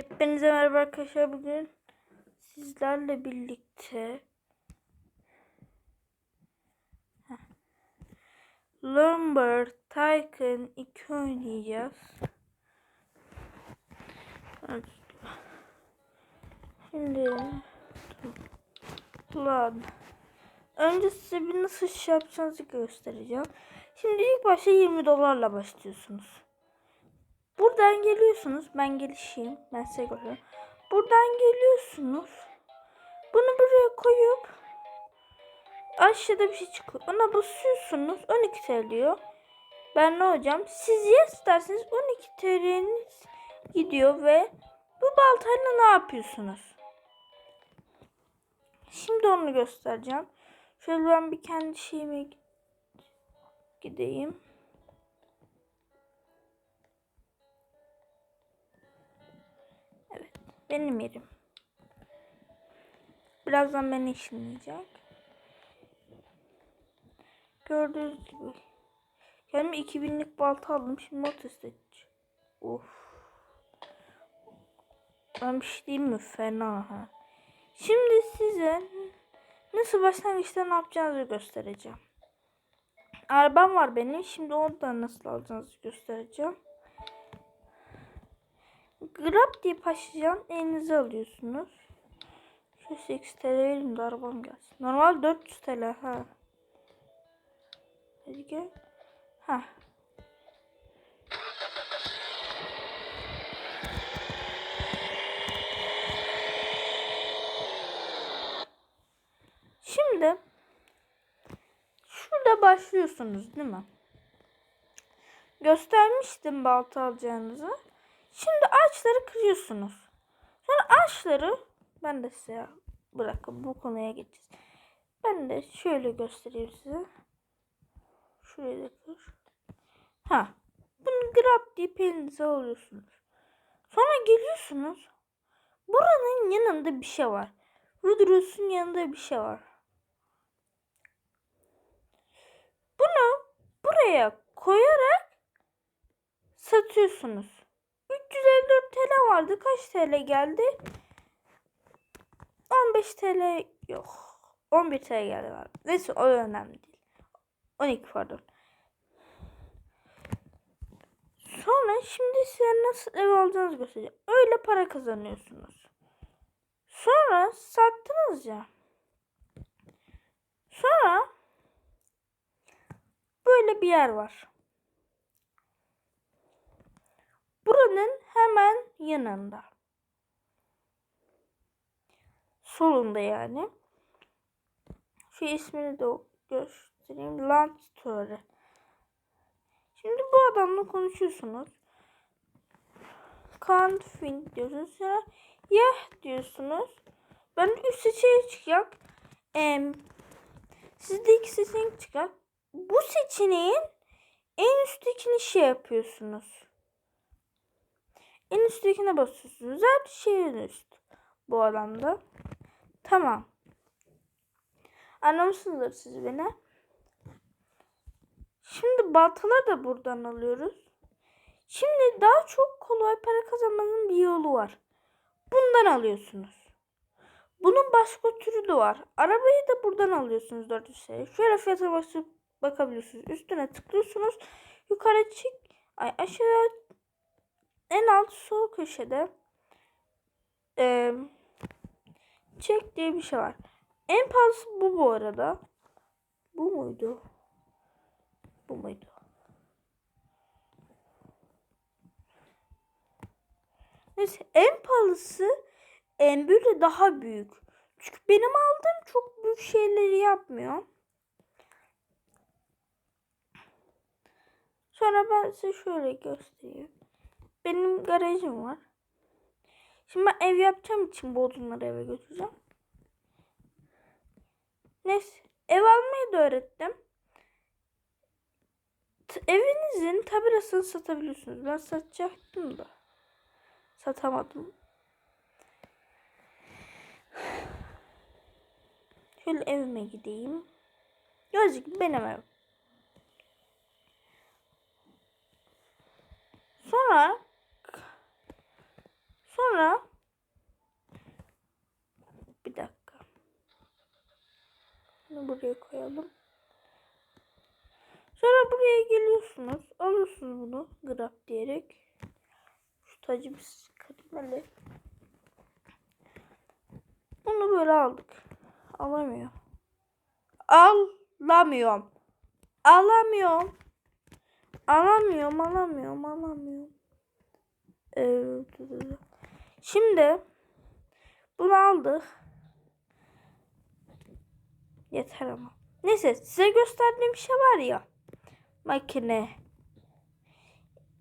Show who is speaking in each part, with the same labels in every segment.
Speaker 1: Hepinize merhaba arkadaşlar. Bugün sizlerle birlikte Heh. Lumber Tycoon 2 oynayacağız. Şimdi Lan. Önce size bir nasıl iş yapacağınızı göstereceğim. Şimdi ilk başta 20 dolarla başlıyorsunuz. Buradan geliyorsunuz. Ben gelişeyim. Ben size göstereyim. Buradan geliyorsunuz. Bunu buraya koyup aşağıda bir şey çıkıyor. Ona basıyorsunuz. 12 TL diyor. Ben ne olacağım? Siz yes derseniz 12 TL'niz gidiyor ve bu baltayla ne yapıyorsunuz? Şimdi onu göstereceğim. Şöyle ben bir kendi şeyime gideyim. Benim yerim. Birazdan beni işinleyecek. Gördüğünüz gibi. Kendime 2000'lik balta aldım. Şimdi mod isteyeceğim. Of. Ben bir şey diyeyim mi? Fena ha. Şimdi size nasıl başlangıçta ne yapacağınızı göstereceğim. Arabam var benim. Şimdi onu da nasıl alacağınızı göstereceğim. Grab diye başlayacaksın. Elinize alıyorsunuz. Şu 8 TL verim de arabam gelsin. Normal 400 TL ha. Hadi gel. Ha. Şimdi şurada başlıyorsunuz değil mi? Göstermiştim balta alacağınızı. Şimdi ağaçları kırıyorsunuz. Sonra ağaçları ben de size bırakın bu konuya geçeceğiz. Ben de şöyle göstereyim size. Şuraya da kır. Ha. Bunu grab deyip elinize alıyorsunuz. Sonra geliyorsunuz. Buranın yanında bir şey var. Rudros'un yanında bir şey var. Bunu buraya koyarak satıyorsunuz. 354 TL vardı. Kaç TL geldi? 15 TL yok. 11 TL geldi var. Neyse o önemli değil. 12 pardon. Sonra şimdi size nasıl ev alacağınızı göstereceğim. Öyle para kazanıyorsunuz. Sonra sattınız ya. Sonra böyle bir yer var. Buranın hemen yanında. Solunda yani. Şu ismini de göstereyim. Land Story. Şimdi bu adamla konuşuyorsunuz. Can't think diyorsunuz. Sonra yeah diyorsunuz. Ben üst seçeneği çıkacak. Ee, sizde iki seçenek çıkacak. Bu seçeneğin en üsttekini şey yapıyorsunuz. En üsttekine basıyorsunuz. Her şey en üst. Bu alanda. Tamam. Anlamışsınızdır siz beni. Şimdi baltaları da buradan alıyoruz. Şimdi daha çok kolay para kazanmanın bir yolu var. Bundan alıyorsunuz. Bunun başka türü de var. Arabayı da buradan alıyorsunuz 400 TL. Şöyle fiyata basıp bakabiliyorsunuz. Üstüne tıklıyorsunuz. Yukarı çık. Ay aşağı en alt sol köşede e, çek diye bir şey var. En pahalısı bu bu arada. Bu muydu? Bu muydu? Neyse en pahalısı en böyle daha büyük. Çünkü benim aldığım çok büyük şeyleri yapmıyor. Sonra ben size şöyle göstereyim. Benim garajım var. Şimdi ben ev yapacağım için bodrumları eve götüreceğim. Neyse ev almayı da öğrettim. T- evinizin tabirasını satabiliyorsunuz. Ben satacaktım da. Satamadım. Şöyle evime gideyim. Gözlük benim evim. Sonra sonra bir dakika. Bunu buraya koyalım. Sonra buraya geliyorsunuz. Alıyorsunuz bunu grab diyerek. Şu tacı bir çıkarayım hele. Bunu böyle aldık. Alamıyor. Alamıyorum. Alamıyorum. Alamıyorum, alamıyorum, alamıyorum. Evet. Şimdi bunu aldık. Yeter ama. Neyse size gösterdiğim şey var ya. Makine.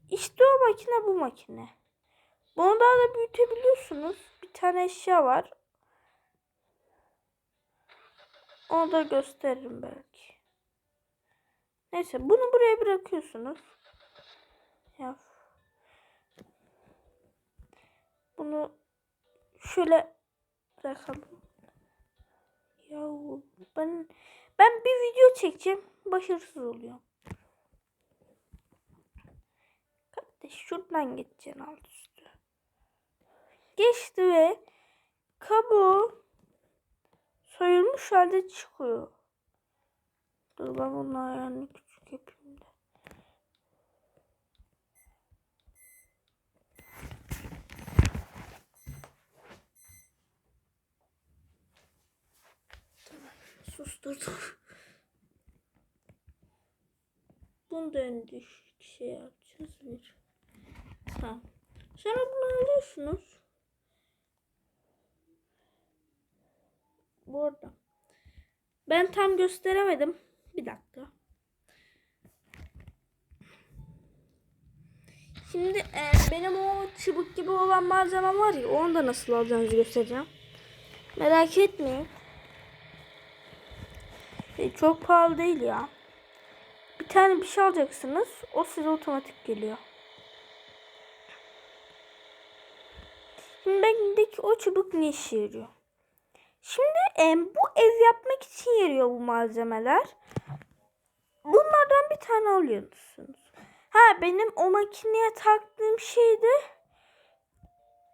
Speaker 1: İşte o makine bu makine. Bunu daha da büyütebiliyorsunuz. Bir tane eşya var. Onu da gösteririm belki. Neyse bunu buraya bırakıyorsunuz. Ya. Bunu şöyle bırakalım. Ya ben ben bir video çekeceğim. Başarısız oluyor. Kardeş şuradan geçeceksin alt üstü. Geçti ve kabuğu soyulmuş halde çıkıyor. Dur ben bunun ayarını küçük yapayım da. Tamam, Susturdum. Bunu düşük şey yapacağız bir. Tamam. Sonra bunu alıyorsunuz. Burada. Ben tam gösteremedim. Bir dakika. Şimdi e, benim o çubuk gibi olan malzemem var ya onu da nasıl alacağınızı göstereceğim. Merak etmeyin. E, çok pahalı değil ya. Bir tane bir şey alacaksınız. O size otomatik geliyor. Şimdi bendeki o çubuk ne işe yarıyor? Şimdi e, bu ev yapmak için yarıyor bu malzemeler. Bunlardan bir tane alıyorsunuz. Ha benim o makineye taktığım şey de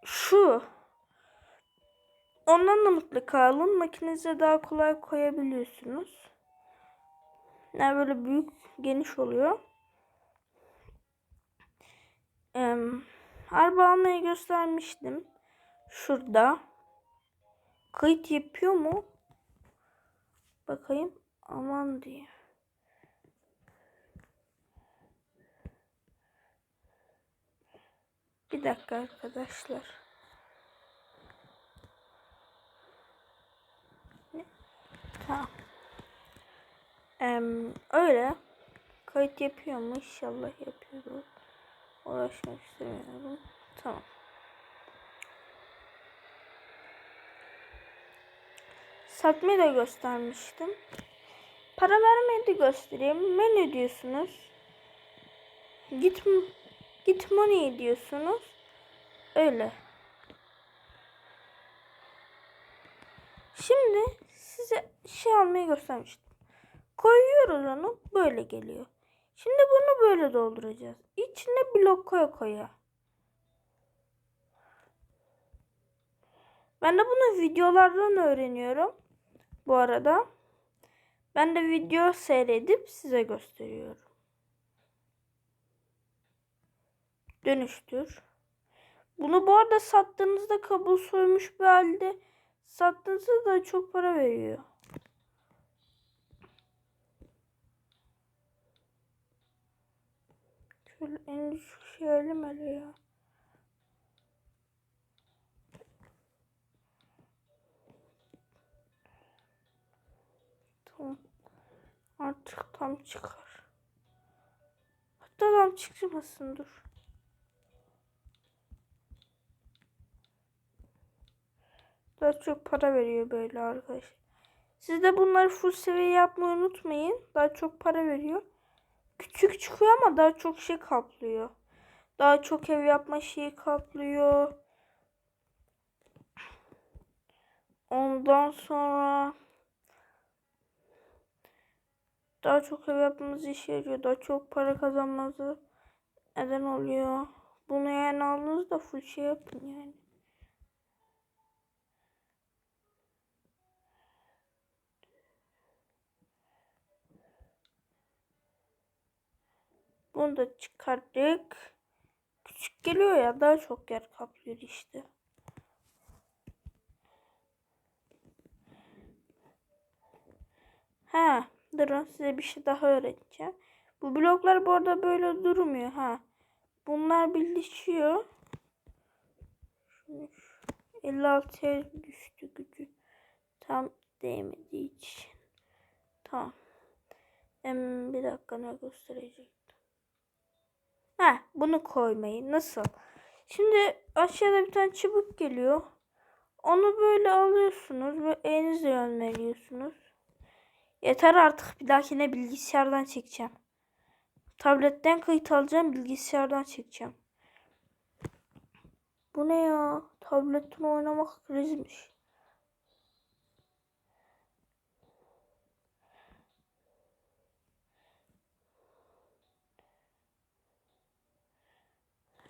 Speaker 1: şu. Ondan da mutlaka alın. Makinenize daha kolay koyabiliyorsunuz. Yani böyle büyük, geniş oluyor. Ee, araba almayı göstermiştim. Şurada. Kayıt yapıyor mu? Bakayım. Aman diye. Bir dakika arkadaşlar. Ne? Tamam. Ee, öyle. Kayıt yapıyor mu? İnşallah yapıyor. Uğraşmak istemiyorum. Tamam. Satmayı da göstermiştim. Para vermeyi de göstereyim. Menü diyorsunuz. Git Git money diyorsunuz. Öyle. Şimdi size şey almayı göstermiştim. Koyuyoruz onu böyle geliyor. Şimdi bunu böyle dolduracağız. İçine blok koya koya. Ben de bunu videolardan öğreniyorum. Bu arada. Ben de video seyredip size gösteriyorum. dönüştür. Bunu bu arada sattığınızda kabul soymuş bir halde sattığınızda da çok para veriyor. Şöyle en düşük şey hele ya. Tamam. Artık tam çıkar. Hatta tam çıkmasın dur. Daha çok para veriyor böyle arkadaş. Siz de bunları full seviye yapmayı unutmayın. Daha çok para veriyor. Küçük çıkıyor ama daha çok şey kaplıyor. Daha çok ev yapma şeyi kaplıyor. Ondan sonra daha çok ev yapmamız işe yarıyor. Daha çok para kazanmanızı neden oluyor. Bunu yani aldığınızda full şey yapın yani. Bunu da çıkarttık. Küçük geliyor ya daha çok yer kaplıyor işte. Ha, durun size bir şey daha öğreteceğim. Bu bloklar bu arada böyle durmuyor ha. Bunlar birleşiyor. Şunu şu- 56'ya düştü gücü. Tam değmediği için. Tamam. Em, bir dakika ne gösterecektim. Ha, bunu koymayı nasıl? Şimdi aşağıda bir tane çubuk geliyor. Onu böyle alıyorsunuz ve elinizle yönleniyorsunuz. Yeter artık bir dahakine bilgisayardan çekeceğim. Tabletten kayıt alacağım bilgisayardan çekeceğim. Bu ne ya? Tabletten oynamak krizmiş.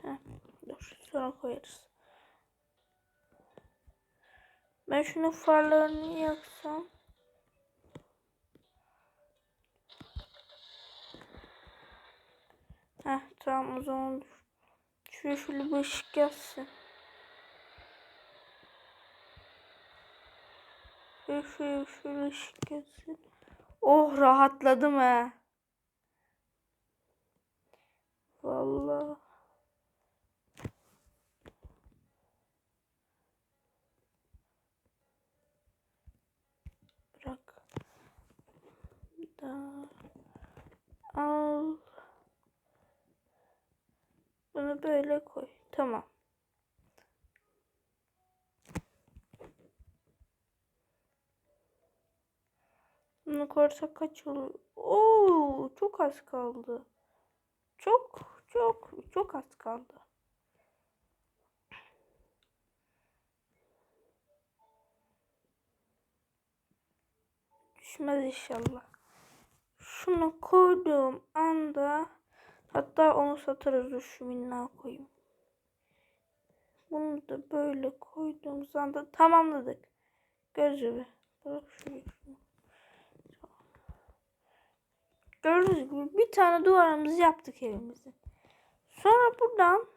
Speaker 1: Heh, dur sonra koyarız. Ben şunun farlarını yaksam. Heh tamam o zaman dur. Şuraya şöyle bir ışık gelsin. Şöyle şöyle şöyle ışık gelsin. Oh rahatladım he. Vallahi. Al. Bunu böyle koy. Tamam. Bunu koyarsak kaç olur? Oo, çok az kaldı. Çok çok çok az kaldı. Düşmez inşallah. Şunu koyduğum anda hatta onu satarız dur şu minnağı koyayım. Bunu da böyle koyduğumuz anda tamamladık. Gözü Bırak şuraya şunu. Gördüğünüz gibi bir tane duvarımızı yaptık evimizin. Sonra buradan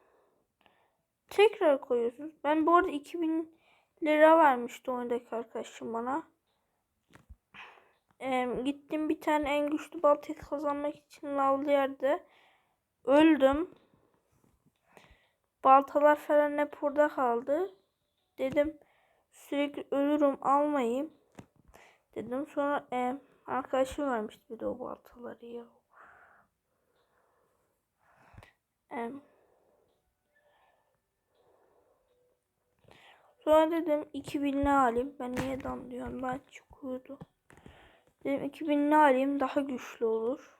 Speaker 1: tekrar koyuyorsunuz. Ben bu arada 2000 lira vermişti oyundaki arkadaşım bana. Ee, gittim bir tane en güçlü baltayı kazanmak için lavlı yerde öldüm. Baltalar falan hep burada kaldı. Dedim sürekli ölürüm almayayım. Dedim sonra e, arkadaşım vermişti bir de o baltaları ya. E, sonra dedim 2000'li alayım. Ben niye damlıyorum? Ben çıkıyordu. Dedim 2000'li alayım daha güçlü olur.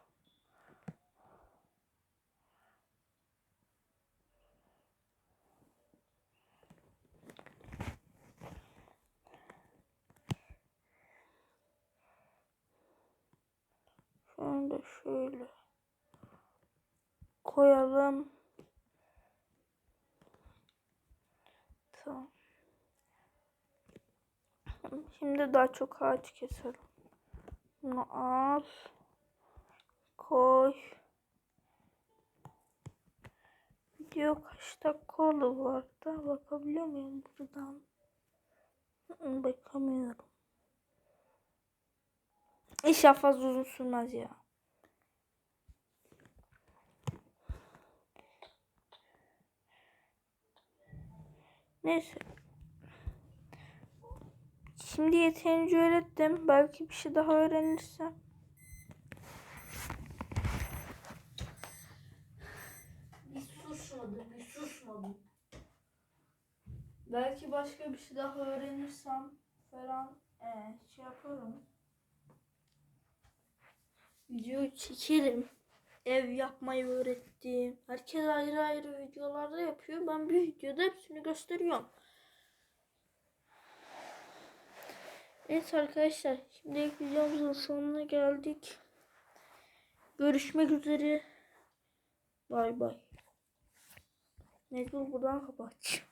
Speaker 1: Şunu da şöyle koyalım. Tamam. Şimdi daha çok ağaç keselim. Bunu al. Koy. Video kaç dakika oldu bu arada? Bakabiliyor muyum buradan? Bakamıyorum. İnşallah fazla uzun sürmez ya. Neyse. Şimdi yeterince öğrettim. Belki bir şey daha öğrenirsem.
Speaker 2: Bir susmadı, bir susmadı. Belki başka bir şey daha öğrenirsem falan ee, şey yaparım. Video çekerim. Ev yapmayı öğrettim. Herkes ayrı ayrı videolarda yapıyor. Ben bir videoda hepsini gösteriyorum. Evet arkadaşlar. Şimdi videomuzun sonuna geldik. Görüşmek üzere. Bay bay. Mecbur buradan kapatacağım.